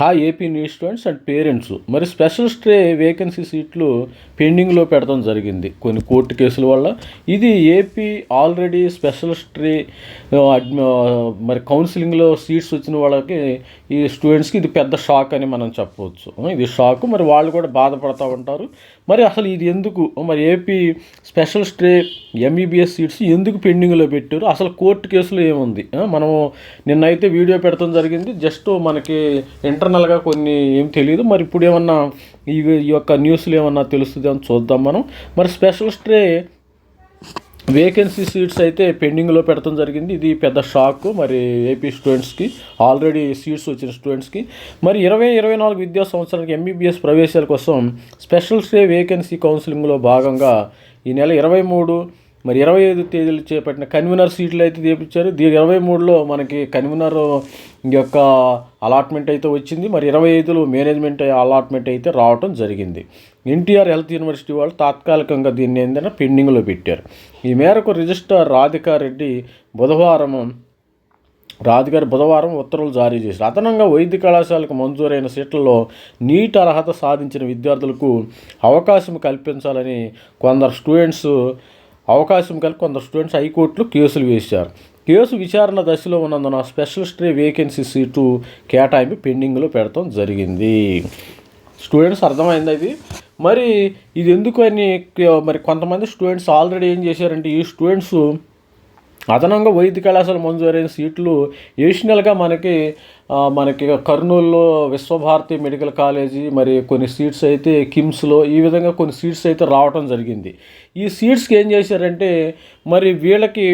Hi AP news students and parents మరి special stray vacancy సీట్లు పెండింగ్లో పెడతాం జరిగింది. కొన్ని కోర్టు కేసుల వల్ల. ఇది ఏపీ ఆల్రెడీ స్పెషల్ స్టే మరి కౌన్సిలింగ్లో సీట్స్ వచ్చిన వాళ్ళకి ఈ స్టూడెంట్స్కి ఇది పెద్ద షాక్ అని మనం చెప్పవచ్చు. ఇది షాక్ మరి వాళ్ళు కూడా బాధపడుతూ ఉంటారు. మరి అసలు ఇది ఎందుకు? మరి AP special stay MBBS seats ఎందుకు పెండింగ్లో పెట్టారు? అసలు కోర్టు కేసులో ఏముంది? మనము మనం నిన్నైతే వీడియో పెడతాం జరిగింది. జస్ట్ మనకి ఇంటర్నల్గా కొన్ని ఏం తెలియదు మరి ఇప్పుడు ఏమన్నా ఈ ఈ యొక్క న్యూస్లు ఏమన్నా తెలుస్తుంది అని చూద్దాం మనం. మరి స్పెషల్ స్టే వేకెన్సీ సీట్స్ అయితే పెండింగ్లో పెడతాం జరిగింది. ఇది పెద్ద షాక్. మరి ఏపీ స్టూడెంట్స్కి ఆల్రెడీ సీట్స్ వచ్చిన స్టూడెంట్స్కి మరి ఇరవై ఇరవై నాలుగు విద్యా సంవత్సరానికి ఎంబీబీఎస్ ప్రవేశాల కోసం స్పెషల్ స్టే వేకెన్సీ కౌన్సిలింగ్లో భాగంగా ఈ నెల ఇరవై మూడు మరి ఇరవై ఐదు తేదీలు చేపట్టిన కన్వీనర్ సీట్లు అయితే తీపించారు దీని ఇరవై మూడులో మనకి కన్వీనర్ యొక్క అలాట్మెంట్ అయితే వచ్చింది. మరి ఇరవై ఐదులో మేనేజ్మెంట్ అలాట్మెంట్ అయితే రావటం జరిగింది. ఎన్టీఆర్ హెల్త్ యూనివర్సిటీ వాళ్ళు తాత్కాలికంగా దీన్ని ఏంటంటే పెండింగ్లో పెట్టారు. ఈ మేరకు రిజిస్ట్రార్ రాధికా రెడ్డి బుధవారం రాజుగారి బుధవారం ఉత్తర్వులు జారీ చేశారు. అదనంగా వైద్య కళాశాలకు మంజూరైన సీట్లలో నీట్ అర్హత సాధించిన విద్యార్థులకు అవకాశం కల్పించాలని కొందరు స్టూడెంట్స్ అవకాశం కలిపి కొందరు స్టూడెంట్స్ హైకోర్టులో కేసులు వేశారు. కేసు విచారణ దశలో ఉన్నందున స్పెషల్ స్టే వేకెన్సీ సీటు కేటాయింపు పెండింగ్లో పెడతాం జరిగింది. స్టూడెంట్స్ అర్థమైంది అది మరి ఇది ఎందుకు అని మరి కొంతమంది స్టూడెంట్స్ ఆల్రెడీ ఏం చేశారంటే ఈ స్టూడెంట్స్ అదనంగా వైద్య కళాశాల మంజూరైన సీట్లు ఎడిషనల్గా మనకి మనకి కర్నూలులో విశ్వభారతి మెడికల్ కాలేజీ మరి కొన్ని సీట్స్ అయితే కిమ్స్లో ఈ విధంగా కొన్ని సీట్స్ అయితే రావటం జరిగింది. ఈ సీట్స్కి ఏం చేశారంటే మరి వీళ్ళకి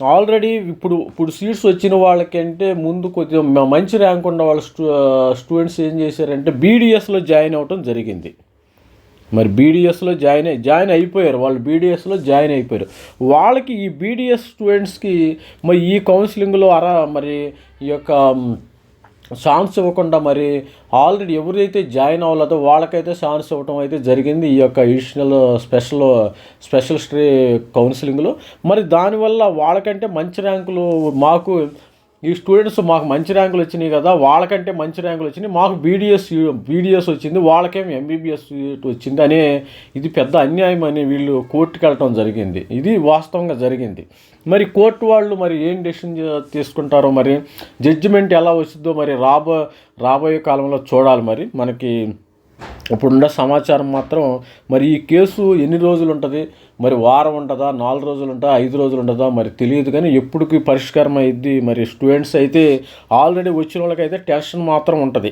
ఆల్రెడీ ఇప్పుడు ఇప్పుడు సీట్స్ వచ్చిన వాళ్ళకంటే ముందు కొద్దిగా మంచి ర్యాంక్ ఉన్న వాళ్ళ స్టూ స్టూడెంట్స్ ఏం చేశారంటే బీడిఎస్లో జాయిన్ అవ్వటం జరిగింది. మరి బీడిఎస్లో జాయిన్ అయి జాయిన్ అయిపోయారు. వాళ్ళు బీడిఎస్లో జాయిన్ అయిపోయారు. వాళ్ళకి ఈ బీడిఎస్ స్టూడెంట్స్కి మరి ఈ కౌన్సిలింగ్లో అరా మరి ఈ యొక్క ఛాన్స్ ఇవ్వకుండా మరి ఆల్రెడీ ఎవరైతే జాయిన్ అవ్వలేదో వాళ్ళకైతే ఛాన్స్ ఇవ్వటం అయితే జరిగింది ఈ యొక్క అడిషనల్ స్పెషల్ స్పెషల్ స్ట్రీ కౌన్సిలింగ్లో మరి దానివల్ల వాళ్ళకంటే మంచి ర్యాంకులు మాకు ఈ స్టూడెంట్స్ మాకు మంచి ర్యాంకులు వచ్చినాయి కదా వాళ్ళకంటే మంచి ర్యాంకులు వచ్చినాయి. మాకు బీడిఎస్ బీడిఎస్ వచ్చింది వాళ్ళకేం ఎంబీబీఎస్ సీట్ వచ్చింది అనే ఇది పెద్ద అన్యాయం అని వీళ్ళు కోర్టుకి వెళ్ళటం జరిగింది. ఇది వాస్తవంగా జరిగింది. మరి కోర్టు వాళ్ళు మరి ఏం డెసిషన్ తీసుకుంటారో మరి జడ్జిమెంట్ ఎలా వచ్చిందో మరి రాబో రాబోయే కాలంలో చూడాలి మరి. మనకి ఇప్పుడున్న సమాచారం మాత్రం మరి ఈ కేసు ఎన్ని రోజులు ఉంటుంది మరి వారం ఉంటుందా నాలుగు రోజులు ఉంటుందా ఐదు రోజులు ఉంటుందా మరి తెలియదు కానీ ఎప్పటికి పరిష్కారం అయ్యిద్ది మరి స్టూడెంట్స్ అయితే ఆల్రెడీ వచ్చిన వాళ్ళకైతే టెన్షన్ మాత్రం ఉంటుంది.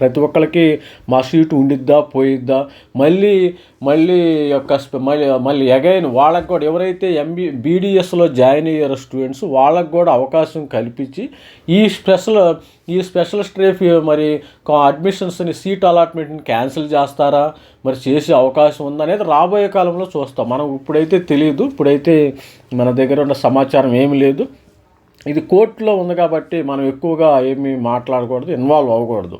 ప్రతి ఒక్కరికి మా సీటు ఉండిద్దా పోయిద్దా? మళ్ళీ మళ్ళీ యొక్క మళ్ళీ మళ్ళీ అగైన్ వాళ్ళకి కూడా ఎవరైతే ఎంబీ బీడిఎస్లో జాయిన్ అయ్యారో స్టూడెంట్స్ వాళ్ళకు కూడా అవకాశం కల్పించి ఈ స్పెషల్ ఈ స్పెషల్ స్ట్రేఫ్ మరి అడ్మిషన్స్ని సీట్ అలాట్మెంట్ని క్యాన్సిల్ చేస్తారా? మరి చేసే అవకాశం ఉందనేది రాబోయే కాలంలో చూస్తాం. మనం ఇప్పుడైతే తెలియదు ఇప్పుడైతే మన దగ్గర ఉన్న సమాచారం ఏమి లేదు. ఇది కోర్టులో ఉంది కాబట్టి మనం ఎక్కువగా ఏమి మాట్లాడకూడదు ఇన్వాల్వ్ అవ్వకూడదు.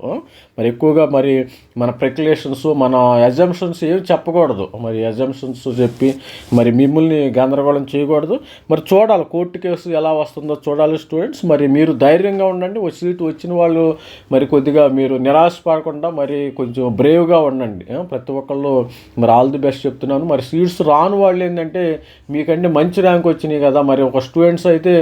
మరి ఎక్కువగా మరి మన ప్రెక్యులేషన్స్ మన ఎజంప్షన్స్ ఏమి చెప్పకూడదు. మరి ఎజంప్షన్స్ చెప్పి మరి మిమ్మల్ని గందరగోళం చేయకూడదు. మరి చూడాలి కోర్టు కేసు ఎలా వస్తుందో చూడాలి స్టూడెంట్స్. మరి మీరు ధైర్యంగా ఉండండి. ఒక సీటు వచ్చిన వాళ్ళు మరి కొద్దిగా మీరు నిరాశపడకుండా మరి కొంచెం బ్రేవ్గా ఉండండి. ప్రతి ఒక్కళ్ళు మరి ఆల్ ది బెస్ట్ చెప్తున్నాను. మరి సీట్స్ రాని వాళ్ళు ఏంటంటే మీకంటే మంచి ర్యాంక్ వచ్చినాయి కదా. మరి ఒక స్టూడెంట్స్ అయితే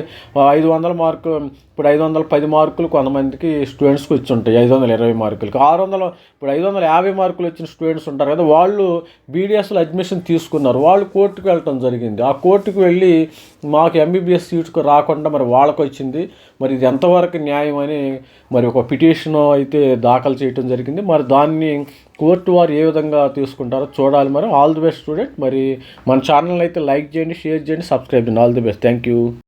ఐదు వందల మార్కు ఇప్పుడు ఐదు వందల పది మార్కులు కొంతమందికి స్టూడెంట్స్కి వచ్చి ఉంటాయి ఐదు వందల ఇరవై మార్కులకి. ఆరు వందల ఇప్పుడు ఐదు వందల యాభై మార్కులు వచ్చిన స్టూడెంట్స్ ఉంటారు కదా వాళ్ళు బీడిఎస్లో అడ్మిషన్ తీసుకున్నారు. వాళ్ళు కోర్టుకు వెళ్ళటం జరిగింది. ఆ కోర్టుకు వెళ్ళి మాకు ఎంబీబీఎస్ సీట్కు రాకుండా మరి వాళ్ళకు వచ్చింది. మరి ఇది ఎంతవరకు న్యాయం అని మరి ఒక పిటిషన్ అయితే దాఖలు చేయటం జరిగింది. మరి దాన్ని కోర్టు వారు ఏ విధంగా తీసుకుంటారో చూడాలి మరి. ఆల్ ది బెస్ట్ స్టూడెంట్ మరి మన ఛానల్ అయితే లైక్ చేయండి షేర్ చేయండి సబ్స్క్రైబ్ చేయండి. All the best thank you